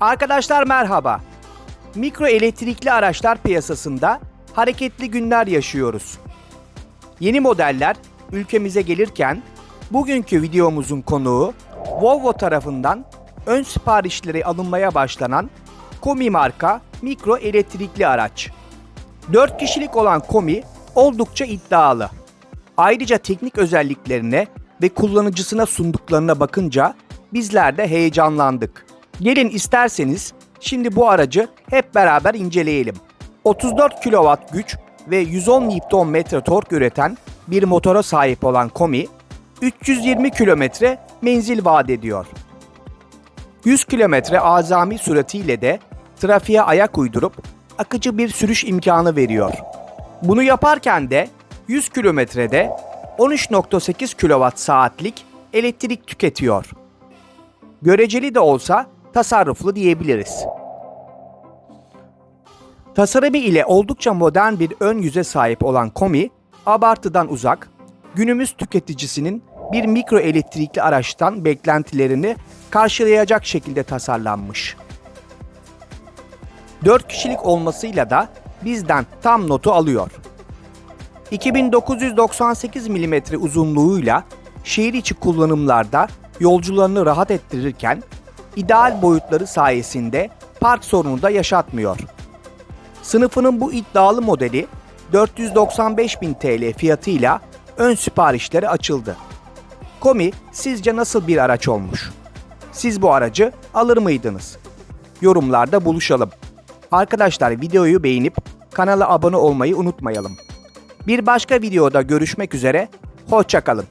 Arkadaşlar merhaba. Mikro elektrikli araçlar piyasasında hareketli günler yaşıyoruz. Yeni modeller ülkemize gelirken bugünkü videomuzun konuğu Volvo tarafından ön siparişleri alınmaya başlanan Komi marka mikro elektrikli araç. 4 kişilik olan Komi oldukça iddialı. Ayrıca teknik özelliklerine ve kullanıcısına sunduklarına bakınca bizler de heyecanlandık. Gelin isterseniz şimdi bu aracı hep beraber inceleyelim. 34 kW güç ve 110 Nm tork üreten bir motora sahip olan Komi, 320 km menzil vaat ediyor. 100 km azami süratiyle de trafiğe ayak uydurup akıcı bir sürüş imkanı veriyor. Bunu yaparken de 100 kilometrede 13.8 kWh saatlik elektrik tüketiyor. Göreceli de olsa tasarruflu diyebiliriz. Tasarımı ile oldukça modern bir ön yüze sahip olan Komi, abartıdan uzak, günümüz tüketicisinin bir mikro elektrikli araçtan beklentilerini karşılayacak şekilde tasarlanmış. 4 kişilik olmasıyla da bizden tam notu alıyor. 2998 mm uzunluğuyla şehir içi kullanımlarda yolcularını rahat ettirirken ideal boyutları sayesinde park sorunu da yaşatmıyor. Sınıfının bu iddialı modeli 495.000 TL fiyatıyla ön siparişleri açıldı. Komi sizce nasıl bir araç olmuş? Siz bu aracı alır mıydınız? Yorumlarda buluşalım. Arkadaşlar videoyu beğenip kanala abone olmayı unutmayalım. Bir başka videoda görüşmek üzere, hoşçakalın.